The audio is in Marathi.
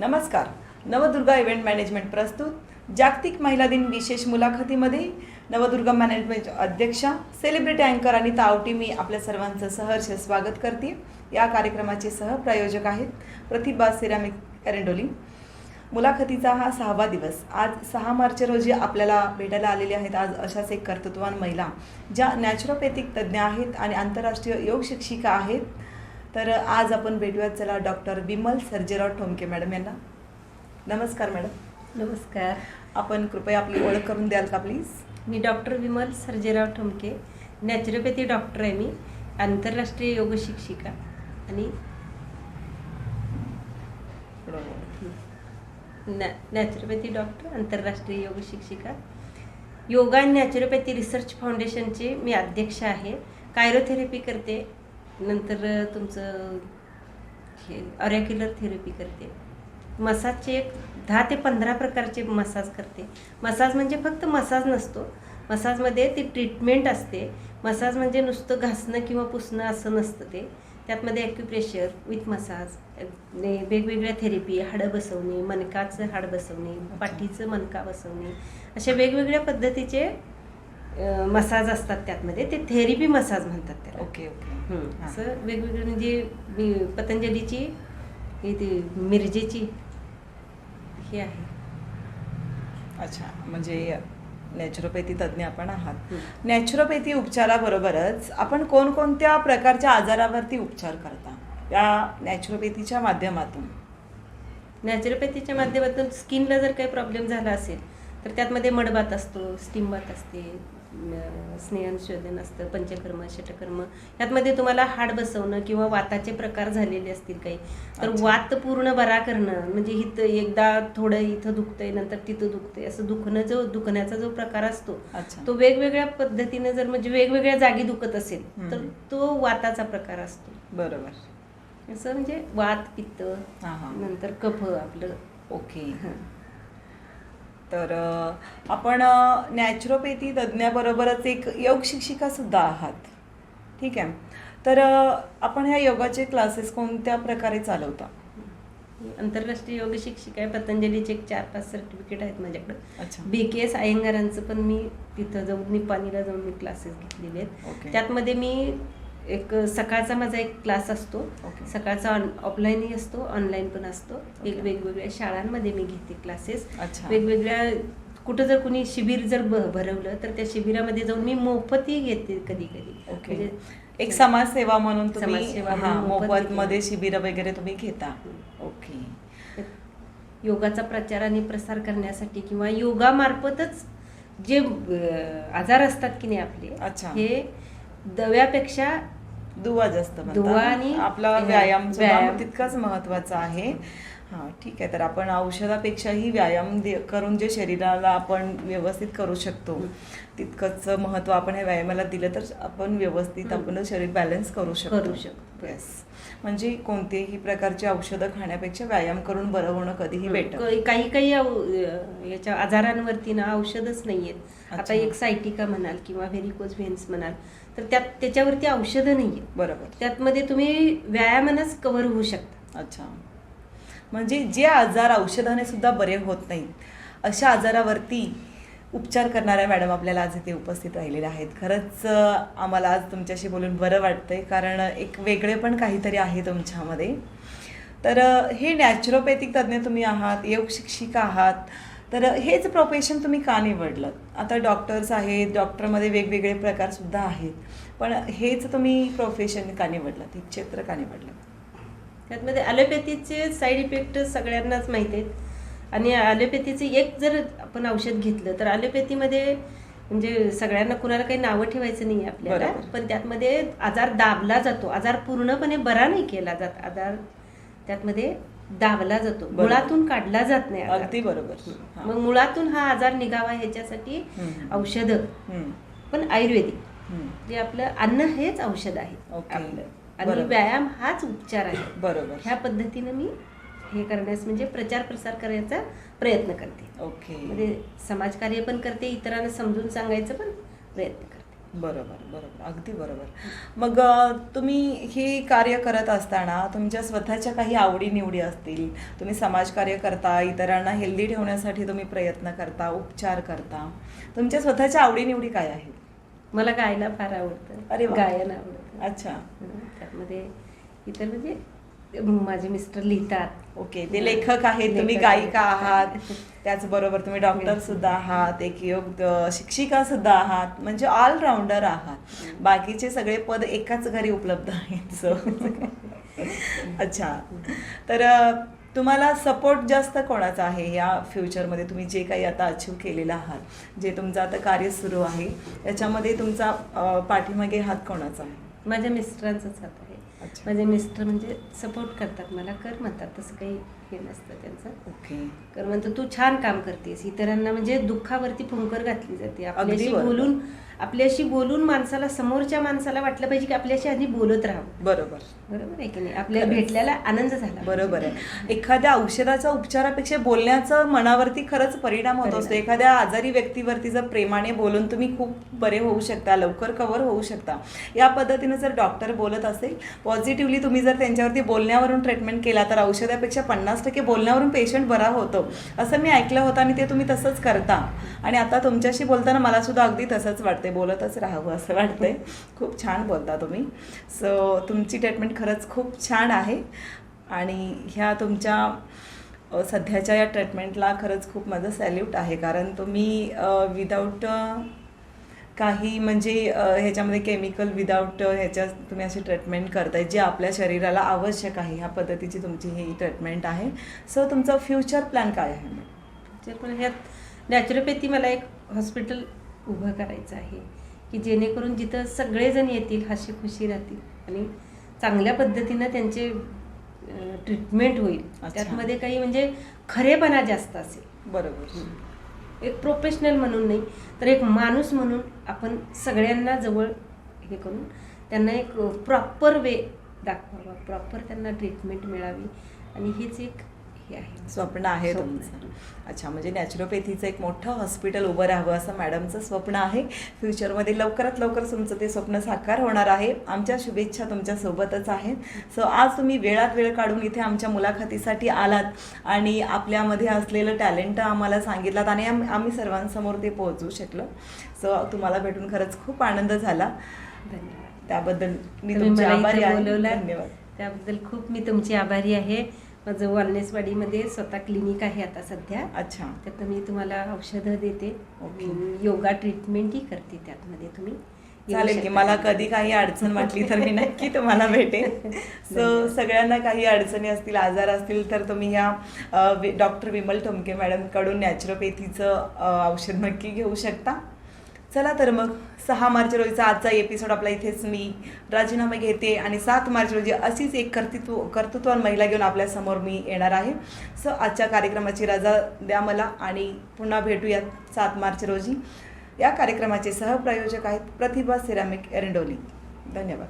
नमस्कार. नवदुर्गा इव्हेंट मॅनेजमेंट प्रस्तुत. जागतिक महिला दिन विशेष मुलाखतीमध्ये नवदुर्गा मॅनेजमेंट अध्यक्षा सेलिब्रिटी अँकर आणि तावटी मी आपल्या सर्वांचं सहर्ष स्वागत करते. या कार्यक्रमाचे सहप्रायोजक आहेत प्रतिभा सिरामिक एरेंडोली. मुलाखतीचा हा सहावा दिवस. आज सहा मार्च रोजी आपल्याला भेटायला आलेले आहेत आज अशाच एक कर्तृत्वान महिला ज्या नॅचरोपॅथिक तज्ज्ञ आहेत आणि आंतरराष्ट्रीय योग शिक्षिका आहेत. तर आज आपण भेटूयात चला डॉक्टर विमल सर्जेराव ठोमके मॅडम यांना. नमस्कार मॅडम. नमस्कार. आपण कृपया आपली ओळख करून द्याल का please me doctor Vimal Sarjerao Thamke naturopathy doctor आहे मी आंतरराष्ट्रीय योग शिक्षिका आणि नॅ नॅचरोपॅथी डॉक्टर आंतरराष्ट्रीय योग शिक्षिका. योगा आणि नॅचरोपॅथी रिसर्च फाउंडेशनचे मी अध्यक्ष आहे. कायरोथेरपी करते. नंतर तुमचं हे ऑरॅक्युलर थेरपी करते. मसाजचे एक दहा ते पंधरा प्रकारचे मसाज करते. मसाज म्हणजे फक्त मसाज नसतो. मसाजमध्ये ती ट्रीटमेंट असते. मसाज म्हणजे नुसतं घासणं किंवा पुसणं असं नसतं ते. त्यातमध्ये ॲक्युप्रेशर विथ मसाज वेगवेगळ्या थेरपी हाडं बसवणे मणकाचं हाड बसवणे पाठीचं मणका बसवणे अशा वेगवेगळ्या पद्धतीचे मसाज असतात त्यातमध्ये. ते थेरपी मसाज म्हणतात त्याला. Okay okay. असं वेगवेगळे म्हणजे पतंजलीची हे ती मिरजेची हे आहे. अच्छा म्हणजे नॅचरोपॅथी तज्ज्ञ आपण आहात. नॅचरोपॅथी उपचाराबरोबरच आपण कोणकोणत्या प्रकारच्या आजारावरती उपचार करता? या नॅचरोपॅथीच्या माध्यमातून. नॅचरोपॅथीच्या माध्यमातून स्किनला जर काही प्रॉब्लेम झाला असेल तर त्यातमध्ये मडबात असतो स्टीम बात असते अं, स्नेहशोधन असतं पंचकर्म षटकर्म. यातमध्ये तुम्हाला हाड बसवणं किंवा वाताचे प्रकार झालेले असतील काही. तर. वात पूर्ण बरा करणं म्हणजे इथं एकदा थोडं इथं दुखतंय नंतर तिथं दुखतंय असं दुखणं जो दुखण्याचा जो प्रकार असतो तो वेगवेगळ्या पद्धतीने जर म्हणजे वेगवेगळ्या जागी दुखत असेल तर. तो वाताचा प्रकार असतो. बरोबर. असं म्हणजे वात पित्त नंतर कफ आपलं. ओके. तर आपण नॅचरोपॅथी तज्ज्ञाबरोबरच एक योग शिक्षिका सुद्धा आहात. ठीक आहे? तर आपण ह्या योगाचे क्लासेस कोणत्या प्रकारे चालवता? आंतरराष्ट्रीय योग शिक्षिका आहे. पतंजलीचे एक चार पाच सर्टिफिकेट आहेत माझ्याकडे. अच्छा. बी के एस अयंगारांचं पण मी तिथं जाऊन निपाणीला जाऊन मी क्लासेस घेतलेले आहेत. त्यातमध्ये मी एक सकाळचा माझा एक क्लास असतो. सकाळचा ऑफलाईनही असतो ऑनलाईन पण असतो. एक. वेगवेगळ्या शाळांमध्ये मी घेते क्लासेस. वेगवेगळ्या कुठं जर कुणी शिबिर जर भरवलं तर त्या शिबिरामध्ये जाऊन मी मोफतही घेते कधी कधी ओके. एक समाजसेवा म्हणून हा मोफत. मध्ये शिबिर वगैरे तुम्ही घेता. ओके. योगाचा प्रचार आणि प्रसार करण्यासाठी किंवा योगामार्फतच जे आजार असतात की नाही आपले अच्छा. हे दव्यापेक्षा दुवा जास्त. दुवा आणि आपला व्यायाम व्यायाम. तितकाच महत्त्वाचा आहे हा ठीक आहे तर आपण औषधापेक्षाही व्यायाम दे- करून जे शरीराला आपण व्यवस्थित करू शकतो तितकंच महत्त्व आपण ह्या व्यायामाला दिलं तर आपण व्यवस्थित. आपलं शरीर बॅलन्स करू शकतो करू शकतो. येस म्हणजे कोणतेही प्रकारची औषधं खाण्यापेक्षा व्यायाम करून बरं होणं कधीही बेटर. क- काही काही याच्या आजारांवरती ना औषधच नाहीयेत. आता अच्छा. एक सायटिका म्हणाल किंवा व्हेरिकोज व्हेन्स म्हणाल तर त्यात त्याच्यावरती औषधं नाहीयेत. बरोबर. त्यातमध्ये तुम्ही व्यायामानंच कव्हर होऊ शकता. अच्छा. म्हणजे जे आजार औषधाने सुद्धा बरे होत नाहीत अशा आजारावरती उपचार करणाऱ्या मॅडम आपल्याला आज इथे उपस्थित राहिलेल्या आहेत. खरंच आम्हाला आज तुमच्याशी बोलून बरं वाटतंय कारण एक वेगळे पण काहीतरी आहे तुमच्यामध्ये. तर हे नॅचरोपॅथिक तज्ज्ञ तुम्ही आहात योग शिक्षिका आहात. तर हेच प्रोफेशन तुम्ही का निवडलं? आता डॉक्टर्स आहेत डॉक्टरमध्ये वेगवेगळे प्रकारसुद्धा आहेत. पण हेच तुम्ही प्रोफेशन का निवडलं? हे क्षेत्र का निवडलं? त्यातमध्ये ॲलोपॅथीचे साईड इफेक्ट सगळ्यांनाच माहीत आहेत. आणि ॲलोपॅथीचे एक जर आपण औषध घेतलं तर ॲलोपॅथीमध्ये म्हणजे सगळ्यांना कुणाला काही नावं ठेवायचं नाही आपल्याला. पण त्यातमध्ये आजार दाबला जातो आजार पूर्णपणे बरा नाही केला जात आजार त्यातमध्ये दाबला जातो. मुळातून काढला जात नाही. अगदी बरोबर. मग मुळातून हा आजार निघावा ह्याच्यासाठी. औषधं पण आयुर्वेदिक. जे आपलं अन्न हेच औषध आहे. आपलं आणि. व्यायाम हाच उपचार आहे बरोबर ह्या पद्धतीनं मी हे करण्यास म्हणजे प्रचार प्रसार करायचा प्रयत्न करते. ओके. म्हणजे समाजकार्य पण करते इतरांना समजून सांगायचं पण प्रयत्न करते. बरोबर बरोबर. अगदी बरोबर. मग तुम्ही हे कार्य करत असताना तुमच्या स्वतःच्या काही आवडीनिवडी असतील. तुम्ही समाजकार्य करता इतरांना हेल्दी ठेवण्यासाठी तुम्ही प्रयत्न करता उपचार करता. तुमच्या स्वतःच्या आवडीनिवडी काय आहेत? मला गायला फार आवडतं. अरे. गायन आवडतं. अच्छा. त्यामध्ये इतर म्हणजे माझे मिस्टर लिहितात. ओके ते लेखक आहेत तुम्ही गायिका आहेत. त्याचबरोबर तुम्ही डॉक्टर सुद्धा आहात एक योग शिक्षिका सुद्धा आहात म्हणजे ऑलराऊंडर आहात. बाकीचे सगळे पद एकाच घरी उपलब्ध आहेत सो अच्छा. तर तुम्हाला सपोर्ट जास्त कोणाचा आहे? या फ्युचरमध्ये तुम्ही जे काही आता अचीव केलेलं आहात जे तुमचं आता कार्य सुरू आहे त्याच्यामध्ये तुमचा पाठीमागे हात कोणाचा आहे? माझ्या मिस्टरांचाच हात आहे. माझे मिस्टर म्हणजे सपोर्ट करतात मला कर म्हणतात तसं काही. हे नसतं त्यांचं. ओके. कर म्हणतो तू छान काम करतेस. इतरांना म्हणजे दुःखावरती फुंकर घातली जाते. आपल्याशी. बोलून आपल्याशी बोलून माणसाला समोरच्या माणसाला वाटलं पाहिजे की आपल्याशी आधी बोलत राहावं. बरोबर. बरोबर आहे की नाही? आपल्याला खरंच. भेटल्याला आनंद झाला बरोबर आहे. एखाद्या औषधाच्या उपचारापेक्षा बोलण्याचं मनावरती खरंच परिणाम होत असतो. एखाद्या आजारी व्यक्तीवरती जर प्रेमाने बोलून तुम्ही खूप बरे होऊ शकता लवकर कव्हर होऊ शकता. या पद्धतीनं जर डॉक्टर बोलत असेल पॉझिटिव्हली तुम्ही जर त्यांच्यावरती बोलण्यावरून ट्रीटमेंट केला तर औषधापेक्षा पन्नास टक्के बोलण्यावरून पेशंट बरा होतो. असं मी ऐकलं होतं आणि ते तुम्ही तसंच करता. आणि आता तुमच्याशी बोलताना मला सुद्धा अगदी तसंच वाटते बोलतच राहावं असं वाटतंय. खूप छान बोलता तुम्ही. सो तुमची ट्रीटमेंट खरंच खूप छान आहे. आणि ह्या तुमच्या सध्याच्या या ट्रीटमेंटला खरंच खूप माझं सॅल्यूट आहे. कारण तुम्ही विदाऊट काही म्हणजे ह्याच्यामध्ये केमिकल विदाऊट ह्याच्या तुम्ही अशी ट्रीटमेंट करताय जी आपल्या शरीराला आवश्यक आहे ह्या पद्धतीची तुमची ही ट्रीटमेंट आहे. सो तुमचा फ्युचर प्लॅन काय आहे? जे पण ह्यात नॅचरोपॅथी मला एक हॉस्पिटल उभं करायचं आहे की जेणेकरून जिथं सगळेजण येतील हशी खुशी राहतील आणि चांगल्या पद्धतीनं त्यांचे ट्रीटमेंट होईल. त्यातमध्ये काही म्हणजे खरेपणा जास्त असेल. बरोबर. एक प्रोफेशनल म्हणून नाही तर एक माणूस म्हणून आपण सगळ्यांना जवळ हे करून त्यांना एक प्रॉपर वे दाखवावा. प्रॉपर त्यांना ट्रीटमेंट मिळावी. आणि हीच एक हे आहे. स्वप्न आहे तुमचं. अच्छा म्हणजे नॅचरोपॅथीचं एक मोठं हॉस्पिटल उभं राहावं असं मॅडमचं स्वप्न आहे. फ्युचरमध्ये लवकरात लवकर तुमचं ते स्वप्न साकार होणार आहे. आमच्या शुभेच्छा तुमच्या सोबतच आहेत. सो आज तुम्ही वेळात वेळ काढून इथे आमच्या मुलाखतीसाठी आलात आणि आपल्यामध्ये असलेलं टॅलेंट आम्हाला सांगितलात आणि आम- आम्ही सर्वांसमोर ते पोहोचू शकलो. सो तुम्हाला भेटून खरंच खूप आनंद झाला. धन्यवाद. त्याबद्दल मी तुमची आभारी आहे. धन्यवाद. त्याबद्दल खूप मी तुमची आभारी आहे. माझं वालनेसवाडीमध्ये स्वतः क्लिनिक आहे आता सध्या. अच्छा. त्यात मी तुम्हाला औषधं देते. योगा ट्रीटमेंटही करते त्यातमध्ये तुम्ही. चालेल की. मला कधी काही अडचण वाटली तर मी नक्की तुम्हाला भेटेन. सो सगळ्यांना काही अडचणी असतील आजार असतील तर तुम्ही या डॉक्टर विमल ठोमके मॅडमकडून नॅचरोपॅथीचं औषध नक्की घेऊ शकता. चला तर मग सहा मार्च रोजीचा आजचा एपिसोड आपला इथेच मी राजीनामा घेते आणि सात मार्च रोजी अशीच एक कर्तृत्व कर्तृत्वान महिला घेऊन आपल्यासमोर मी येणार आहे. सो आजच्या कार्यक्रमाची रजा द्या मला आणि पुन्हा भेटूयात सात मार्च रोजी. या कार्यक्रमाचे सहप्रायोजक आहेत प्रतिभा सिरामिक एरंडोली. धन्यवाद.